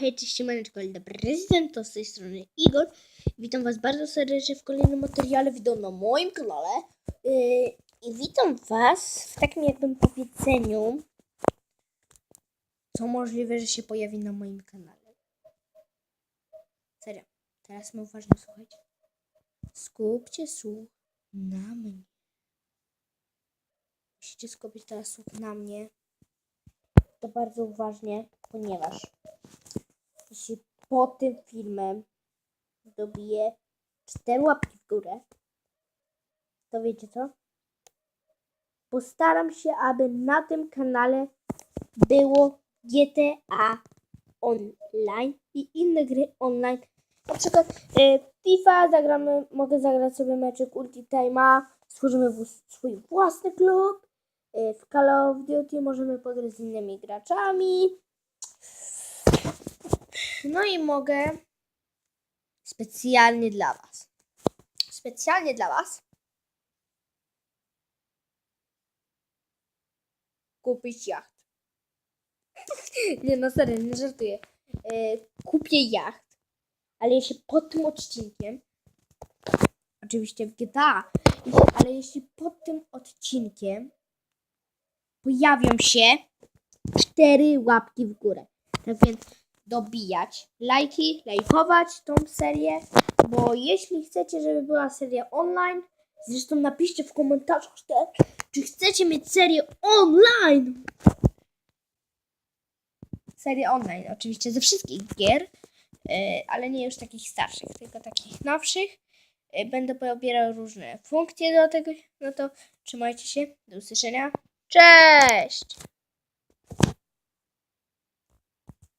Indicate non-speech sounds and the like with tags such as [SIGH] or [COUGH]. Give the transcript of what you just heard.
Hej, cześć, siemaneczko, ale prezydent, to z tej strony Igor. Witam Was bardzo serdecznie w kolejnym materiale wideo na moim kanale. Yy, I witam Was w takim jakbym powiedzeniu, co możliwe, że się pojawi na moim kanale. Serio, teraz my uważnie słuchajcie. Skupcie słuch na mnie. Musicie skupić teraz słuch na mnie. To bardzo uważnie, ponieważ jeśli po tym filmem dobiję 4 łapki w górę, to wiecie co? Postaram się, aby na tym kanale było GTA Online i inne gry online. Na przykład e, FIFA, zagramy, mogę zagrać sobie meczek Ultimate'a, stworzymy w, swój własny klub. E, w Call of Duty możemy pograć z innymi graczami. No i mogę specjalnie dla Was. Specjalnie dla Was kupić jacht. [LAUGHS] nie no serio, nie żartuję. E, kupię jacht, ale jeśli pod tym odcinkiem, oczywiście w GTA, ale jeśli pod tym odcinkiem pojawią się cztery łapki w górę. Tak więc dobijać lajki, lajkować tą serię, bo jeśli chcecie, żeby była seria online, zresztą napiszcie w komentarzach, czy chcecie mieć serię online. Serię online, oczywiście ze wszystkich gier, e, ale nie już takich starszych, tylko takich nowszych. E, Będę pobierał różne funkcje do tego, no to trzymajcie się, do usłyszenia. Cześć!